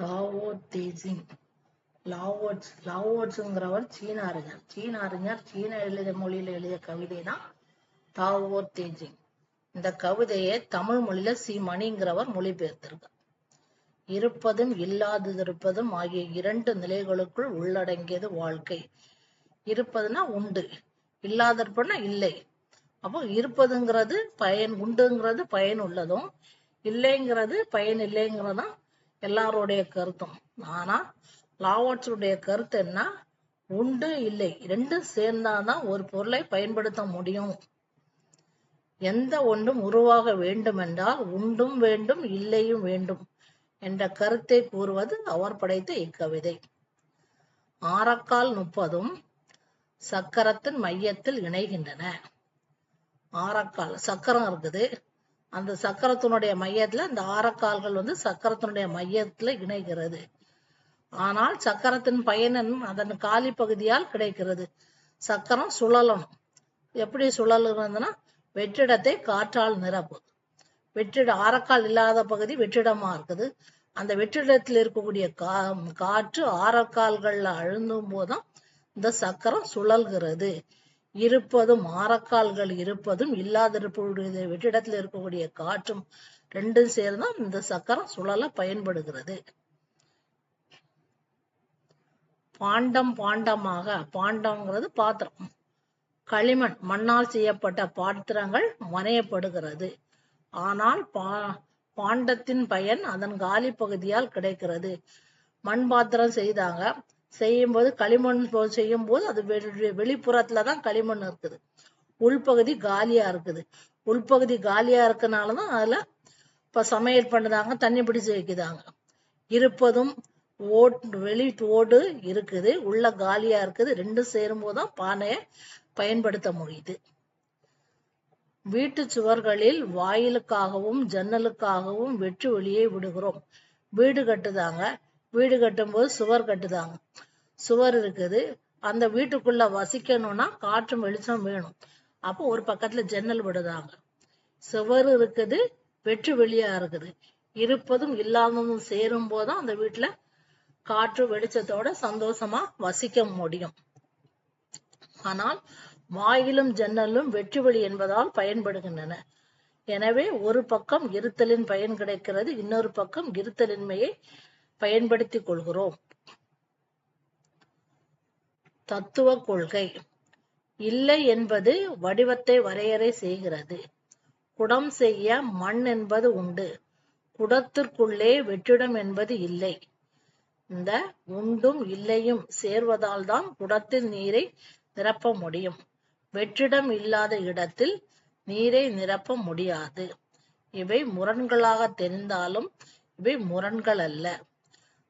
Tao தேஜிங் Lao Tzu லாவோட்ஸுங்கிறவர் சீன அறிஞர். சீன அறிஞர் சீன எழுதிய மொழியில எழுதிய கவிதை தான் தாவோ தேஜிங் இந்த கவிதையை தமிழ் மொழியில சி மணிங்கிறவர் மொழிபெயர்த்திருக்கார். இருப்பதும் இல்லாதிருப்பதும் ஆகிய இரண்டு நிலைகளுக்குள் உள்ளடங்கியது வாழ்க்கை. இருப்பதுன்னா உண்டு. இல்லாதிருப்பதுனா இல்லை. அப்போ இருப்பதுங்கிறது பயன் உண்டுங்கிறது பயன் உள்ளதும். இல்லைங்கிறது பயன் இல்லைங்கிறதும் எல்லாருடைய கருத்தும். ஆனா லாவோட்ஸுடைய கருத்து என்ன? உண்டு இல்லை. ரெண்டும் சேர்ந்தாதான் ஒரு பொருளை பயன்படுத்த முடியும். எந்த ஒன்றும் உருவாக வேண்டுமென்றால் உண்டும் வேண்டும் இல்லையும் வேண்டும் என்ற கருத்தை கூறுவது அவர் படைத்த இக்கவிதை. ஆரக்கால் முப்பதும் சக்கரத்தின் மையத்தில் இணைகின்றன. ஆரக்கால் சக்கரம் இருக்குது. அந்த சக்கரத்தினுடைய மையத்துல அந்த ஆரக்கால்கள் வந்து சக்கரத்தினுடைய மையத்துல இணைகிறது. ஆனால் சக்கரத்தின் பயனன் அதன் காலி பகுதியால் கிடைக்கிறது. சக்கரம் சுழலணும். எப்படி சுழலுறதுன்னா வெற்றிடத்தை காற்றால் நிரப்பு வெற்றிட ஆரக்கால் இல்லாத பகுதி வெற்றிடமா இருக்குது. அந்த வெற்றிடத்தில் இருக்கக்கூடிய கா காற்று ஆரக்கால்கள்ல அழுந்தும் போதும் இந்த சக்கரம் சுழல்கிறது. இருப்பதும் ஆரக்கால்கள் இருப்பதும் இல்லாதிருப்பது வெற்றிடத்தில் இருக்கக்கூடிய காற்றும் ரெண்டும் சேர்ந்தான் இந்த சக்கரம் சுழல பயன்படுகிறது. பாண்டம் பாண்டமாக பாண்டம்ங்கிறது பாத்திரம். களிமண் மண்ணால் செய்யப்பட்ட பாத்திரங்கள் மனையப்படுகிறது ஆனால் பா பாண்டத்தின் பயன் அதன் காலி பகுதியால் கிடைக்கிறது. மண் பாத்திரம் செய்தாங்க செய்யும்போது களிமண் செய்யும் போது அது வெளிப்புறத்துலதான் களிமண் இருக்குது. உள்பகுதி காலியா இருக்குது. உள்பகுதி காலியா இருக்கனாலதான் அதுல இப்ப சமையல் பண்ணுதாங்க தண்ணி பிடிச்சு வைக்குதாங்க. இருப்பதும் ஓட்டு வெளி ஓடு இருக்குது உள்ள காலியா இருக்குது ரெண்டும் சேரும் போதுதான் பானைய பயன்படுத்த முடியுது. வீட்டு சுவர்களில் வாயிலுக்காகவும் ஜன்னலுக்காகவும் வெற்று வெளியே விடுகிறோம். வீடு கட்டுதாங்க. வீடு கட்டும்போது சுவர் கட்டுதாங்க. சுவர் இருக்குது. அந்த வீட்டுக்குள்ள வசிக்கணும்னா காற்றும் வெளிச்சம் வேணும். அப்போ ஒரு பக்கத்துல ஜன்னல் விடுதாங்க சுவர் இருக்குது வெற்று வெளியா இருக்குது. இருப்பதும் இல்லாததும் சேரும் போதும் அந்த வீட்டுல காற்று வெளிச்சத்தோட சந்தோஷமா வசிக்க முடியும். ஆனால் வாயிலும் ஜன்னலும் வெற்றி வெளி என்பதால் பயன்படுகின்றன. எனவே ஒரு பக்கம் இருத்தலின் பயன் கிடைக்கிறது இன்னொரு பக்கம் இருத்தலின்மையை பயன்படுத்திக் கொள்கிறோம். தத்துவ கொள்கை. இல்லை என்பது வடிவத்தை வரையறை செய்கிறது. குடம் செய்ய மண் என்பது உண்டு. குடத்திற்குள்ளே வெற்றிடம் என்பது இல்லை. இந்த உண்டும் இல்லையும் சேர்வதால் தான் குடத்தில் நீரை நிரப்ப முடியும். வெற்றிடம் இல்லாத இடத்தில் நீரை நிரப்ப முடியாது. இவை முரண்களாக தெரிந்தாலும் இவை முரண்கள் அல்ல.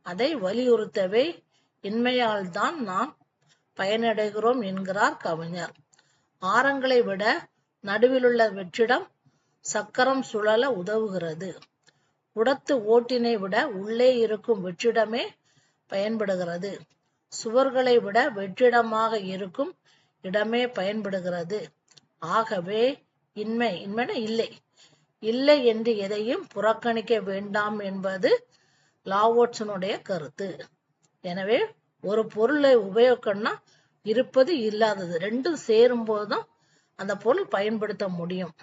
அதை வலியுறுத்தவே இன்மையால் தான் நாம் பயனடைகிறோம் என்கிறார் கவிஞர். ஆரங்களை விட நடுவிலுள்ள வெற்றிடம் சக்கரம் சுழல உதவுகிறது. உடத்து ஓட்டினை விட உள்ளே இருக்கும் வெற்றிடமே பயன்படுகிறது. சுவர்களை விட வெற்றிடமாக இருக்கும் இடமே பயன்படுகிறது. ஆகவே இன்மை இன்மைன இல்லை. இல்லை என்று எதையும் புறக்கணிக்க வேண்டாம் என்பது லாவோட்ஸனுடைய கருத்து. எனவே ஒரு பொருளை உபயோகம்னா இருப்பது இல்லாதது. ரெண்டும் சேரும் போதுதான் அந்த பொருள் பயன்படுத்த முடியும்.